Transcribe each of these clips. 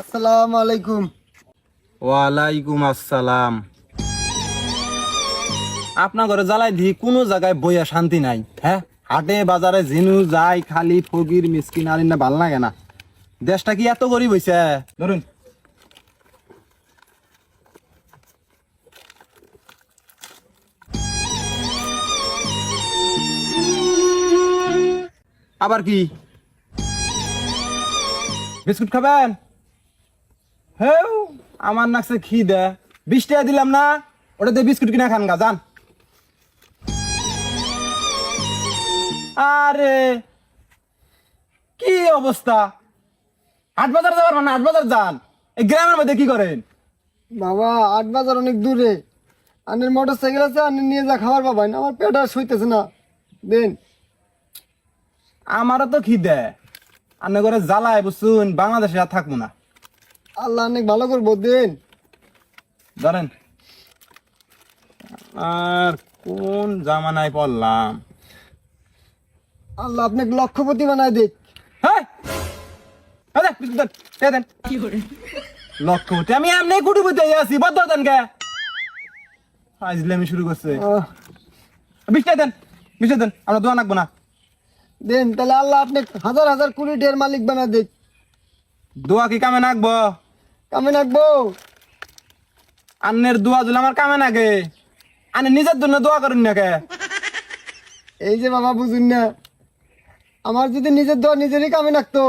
আসসালামু আলাইকুম। ওয়ালাইকুম আসসালাম। আপনার ঘরে জ্বালাই দি কোনো জায়গায় বইয়া শান্তি নাই হ্যাঁ? হাটে বাজারে জিনু যাই খালি ফকির মিসকিন আর না ভালো লাগে না। দেশটা কি এত গরিব হইছে? ধরুন। আবার কি? বিস্কুট খাবেন? হেউ আমার নাকছে খিদে। বিশ টাকা দিলাম না ওটা দিয়ে বিস্কুট কিনা খান গা যান। আরে কি অবস্থা? হাট বাজার যাবার মানে হাট বাজার যান। এই গ্রামের মধ্যে কি করেন? বাবা আট বাজার অনেক দূরে। আনের মোটর সাইকেল আছে আনের নিয়ে যা খাবার পাবাই না আমার পেট আর সইতেছে না। দেন। আমারও তো খিদে। আনে করে জ্বালায় বুঝছুন বাংলাদেশে আর থাকব না। আল্লাহ অনেক ভালো করব দেন ধরেন। আর কোন জামানায় পড়লাম? আল্লাহ আপনাকে লক্ষপতি বানায় দেখ হ্যাঁ দেন, এই দেন। লক্ষপতি আমি এমনি কুটিপতি আছি বদ্ধ দেন কে? আজলামি শুরু করছে। বিশটা দেন বিশটা দেন আমরা দোয়া নাকবো না। দেন তাহলে আল্লাহ আপনি হাজার হাজার কোটি মালিক বানায় দেখ দোয়া কি কামে নাকবো কামে রাখব আন্নের দোয়া দিলে আমার কামে নাগে আনে নিজের জন্য দোয়া করুন না কে এই যে বাবা বুঝুন না। আমার যদি নিজের দর নিজেরই কামে রাখতো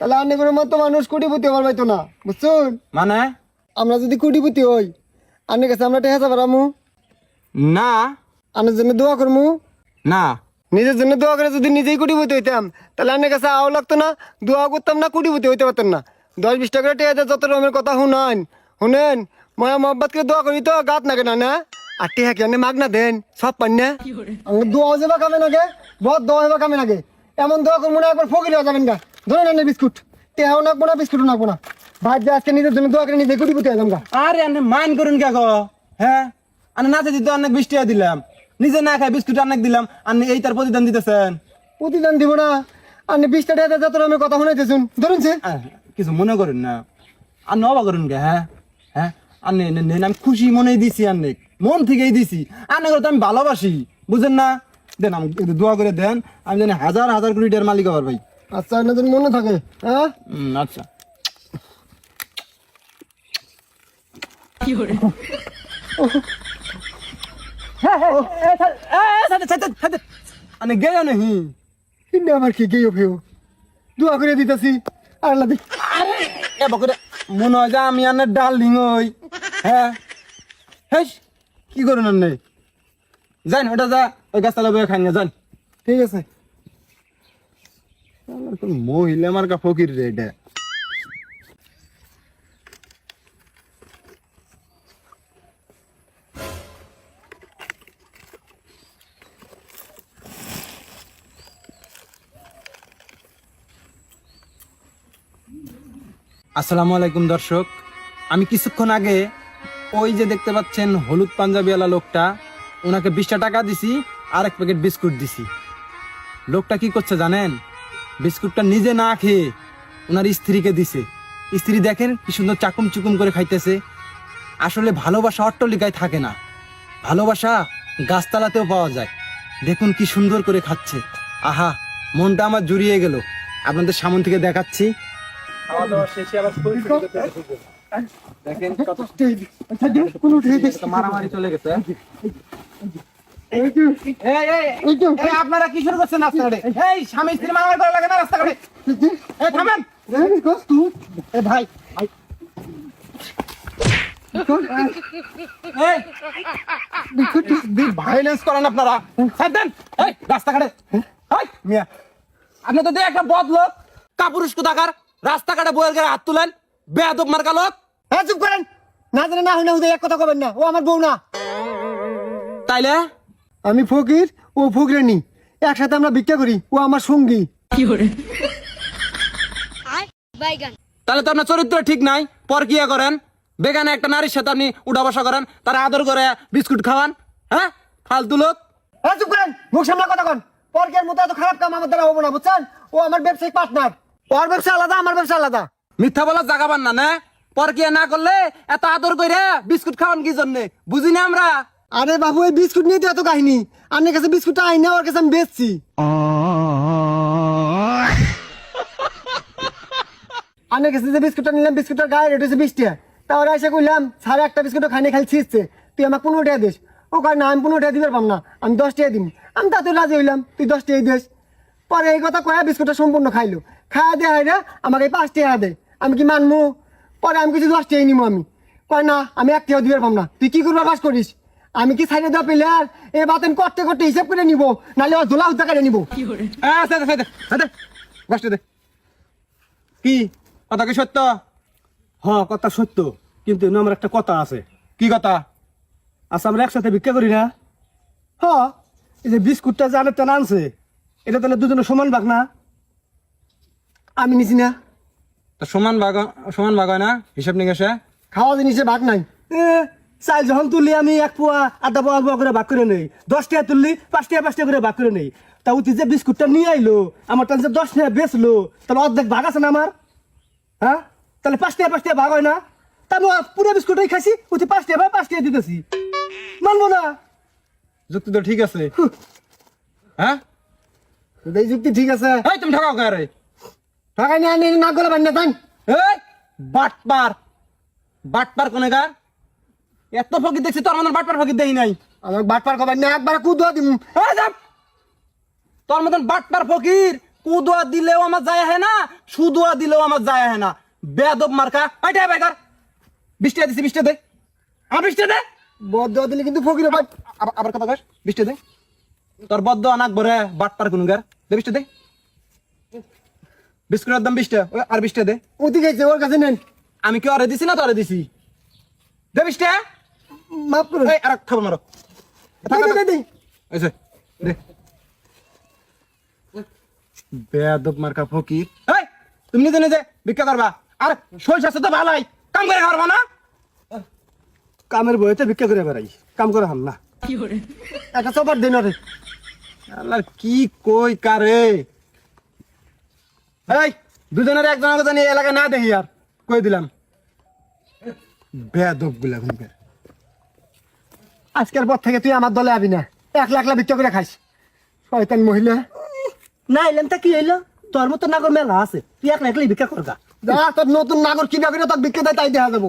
তাহলে আন্নে করে মতো মানুষ কোটিপতি হবার পাইতো না। বুঝছুন? মানে? আমরা যদি কোটিপতি হই আন্নের কাছে আমরা টেহা পারামু না। আনের জন্য দোয়া করমু। না। নিজের জন্য দোয়া করে যদি নিজেই কোটিপতি হইতাম তাহলে আন্নের কাছে আও লাগতো না দোয়া করতাম না কোটিপতি হইতে পারতাম না। দশ বিশ টাকা দিয়ে যত রকমের কথা শুনান শুনেন ময়া মোহাম্মদ করে দোয়া করি তো গাত নাগে না না? আর টেহা কি মাগ না দেন সব পান না? দোয়া যাবা কামে নাগে বহুত দোয়া হইবা কামে নাগে। এমন দোয়া করব না একবার ফকির হয়ে যাবেন গা। ধরে নেন বিস্কুট। টেহাও নাকবো না বিস্কুটও নাকবো না। ভাই যে আজকে নিজের জন্য দোয়া করে নিজে গুটি হয়ে যাম গা। আরে আনে মাইন করুন কে গো। হ্যাঁ? আনে নাচে দিতে অনেক বিশ টাকা দিলাম। নিজে না খাই বিস্কুট অনেক দিলাম আপনি এই তার প্রতিদান দিতেছেন। প্রতিদান দিব না। আপনি বিশটা টেহা দিয়ে যত রকমের কথা শুনাইতেছুন ধরুন সে। কিছু মনে করেন না আর নবা করুন কে হ্যাঁ হ্যাঁ আর নে- নেন আমি খুশি মনেই দিছি আর নেক মন থেকেই দিছি আর না তো আমি ভালোবাসি বুঝেন না দেন আমি দোয়া করে দেন আমি জানি হাজার হাজার কোটি টাকার মালিক হবার ভাই আচ্ছা আপনাদের মনে থাকে হ্যাঁ আচ্ছা আনে গেল নাহি আমার কি গেও ফেও দোয়া করে দিতেছি আর এ বকরে মনে হয় যে আমি আনে ডার্লিং ওই হ্যাঁ। হেস কি করুন আন্নে? যান ওটা যা ওই গাছতলা বয়ে খান যান ঠিক আছে। মহিলা আমার কা ফকির রে এটা। আসসালামু আলাইকুম দর্শক। আমি কিছুক্ষণ আগে ওই যে দেখতে পাচ্ছেন হলুদ পাঞ্জাবিওয়ালা লোকটা, ওনাকে বিশটা টাকা দিছি আর এক প্যাকেট বিস্কুট দিছি। লোকটা কি করছে জানেন? বিস্কুটটা নিজে না খেয়ে ওনার স্ত্রীকে দিছে। স্ত্রী দেখেন কি সুন্দর চাকুম চুকুম করে খাইতেছে। আসলে ভালোবাসা অট্টলিকায় থাকে না। ভালোবাসা গাছতলাতেও পাওয়া যায়। দেখুন কি সুন্দর করে খাচ্ছে। আহা, মনটা আমার জুড়িয়ে গেল। আপনাদের সামন থেকে দেখাচ্ছি। খাওয়া দাওয়া শেষে আবার দেখেন কত আচ্ছা মারামারি চলে গেছে। এই যে, এই এই এই যে, এই, আপনারা কি শুরু করছেন রাস্তাঘাটে? এই স্বামী স্ত্রী মারামারি করা লাগে না রাস্তাঘাটে? এই যে, এই থামেন এই কস তুই। এ ভাই ভাইলেন্স করেন আপনারা। দেন। রাস্তাঘাটে। মিয়া। আপনি তো দেখ একটা বদ লোক কাপুরুষ কোথাকার? রাস্তাঘাটে বইয়ের গায়ে হাত তুলেন বেয়াদব মার্কা লোক। হ্যাঁ চুপ করেন। না জানে না হই না হুদে এক কথা কবেন না। ও আমার বউ না। তাইলে? আমি ফকির ও ফকিরানি। একসাথে আমরা ভিক্ষা করি ও আমার সঙ্গী। বাইগান তাহলে তো আপনার চরিত্র ঠিক নাই পর কিয়া করেন। বেগানে একটা নারীর সাথে আপনি উঠা বসা করেন তারা আদর করে বিস্কুট খাওয়ান হ্যাঁ? ফালতু লোক। হ্যাঁ চুপ করেন। মুখ সামলা কথা কন। পরকের মতো এত খারাপ কাম আমার দ্বারা হব না বুঝছেন? ও আমার ব্যবসায়িক পার্টনার ওর ব্যবসা আলাদা আমার ব্যবসা আলাদা। মিথ্যা বলা জাগাবার না না? পরকিয়া না করলে এত আদর কইরা বিস্কুট খাওয়ান কি জন্য? বুঝি না আমরা? আরে বাবু এই বিস্কুট নিয়ে তো এত কাহিনী। আপনার কাছে বিস্কুটটা আইনা ওর কাছে আমি বেচছি। আপনার কাছে যে বিস্কুটটা নিলাম বিস্কুটের গায়ে রেট হচ্ছে বিশ টাকা তারপরে এসে কইলাম সাড়ে একটা বিস্কুটও খাইনি খালি ছিঁচছে তুই আমাকে পনেরো টাকা দিস। ও কয় না আমি পনেরো টাকা পারলাম না আমি দশ টাকা দিম। আমি তাতে রাজি হইলাম তুই দশ টাকা দিস। পরে এই কথা কয়া বিস্কুটটা সম্পূর্ণ খাইলো। খাওয়া দেওয়া হয় না আমাকে এই পাঁচ টাকা দেয় আমি কি মানবো পরে আমি কিছু দশ টাকা নিবো আমি। কয় না আমি এক টাকা দিতে পারলাম না। তুই কি করবার বাস করিস? আমি কি সাইডে দেওয়া পেলে আর এ বাতেন করতে করতে হিসাব করে নিবো নাহলে ওর ধোলা হুদ্দা কেটে নিবো। কষ্ট দে কি? কথা কি সত্য? হ কথা সত্য। কিন্তু আমার একটা কথা আছে। কি কথা? আচ্ছা আমরা একসাথে ভিক্ষা করি না? হ। এই যে বিস্কুটটা যে আনের টানা আনছে এটা তাহলে দুজনে সমান ভাগ না? আমি নিছি না। তো সমান ভাগ সমান ভাগ হয় না? হিসাব নিকাশে? খাওয়া জিনিসে ভাগ নাই। চাল যখন তুললি আমি এক পোয়া আধা পোয়া পোয়া করে ভাগ করে নেই। দশ টাকা তুললি পাঁচ টাকা পাঁচ টাকা করে ভাগ করে নেই। তা উতি যে বিস্কুটটা নিয়ে আইলো আমার তাহলে যে দশ টাকা বেচলো তাহলে অর্ধেক ভাগ আছে না আমার? হ্যাঁ? তাহলে পাঁচ টাকা পাঁচ টাকা ভাগ হয় না? তা আমি পুরো বিস্কুটটাই খাইছি উতি পাঁচ টাকা পাঁচ টাকা দিতেছি। মানবো না। যুক্তি তো ঠিক আছে। হ্যাঁ? এই যুক্তি ঠিক আছে। এই তুমি ঠকাও কে রে টাকা নিয়ে আনি না গলা বান্না দেন এই বাটপার। বাটপার কোনে গার এত ফকির দেখছি তোর মনে বাটপার ফকির দেই নাই। আমার বাটপার কবার না একবার কুদুয়া দিম। তোর মতন বাটপার ফকির কুদোয়া দিলেও আমার যায় হয় না সুদোয়া দিলেও আমার যায় হয় না। বেদব মার্কা। আইটা ভাই কর বৃষ্টি দিছি বৃষ্টি দে। আমার বৃষ্টি দে। বদ দিলে কিন্তু ফকির ভাই আবার আবার কথা বৃষ্টি দে। তোর বদ্ধ অনাক বরে বাটপার কোন গার দে বৃষ্টি দে। বিস্কুটের দাম বিশটা। ওই আর বিশটা দে। উতি গেছে ওর কাছে নেন। আমি কি অরে দিছি না তোরে দিছি? দে বিশটা। মাফ করুন। এই আর খাব মারো। দে, দে। এসে দে। বেয়াদব মার্কা ফকির। এই তুমি নিজে নিজে ভিক্ষা করবা। আর শরীর স্বাস্থ্য তো ভালোই। কাম করে খাওয়াবো না? কামের বইতে ভিক্ষা করে বেড়াই। কাম করে হাম না। একটা সবার দিন রে আল্লাহ কি কই কারে? এই দুজনের একজনের জানি এলাকায় না দেখি আর কই দিলাম? বেয়াদবগুলা ঘুমকে। আজকের পর থেকে তুই আমার দলে আবি না এক লাখ লাখ বিক্রি করে খাইস। শয়তান মহিলা। না এলাম তা কি হইল? তোর মতো নাগর মেলা আছে তুই এক একলাই ভিক্ষা করগা? যা তোর নতুন নাগর কি না করে তোর বিক্রি দেয় তাই দেখা যাব।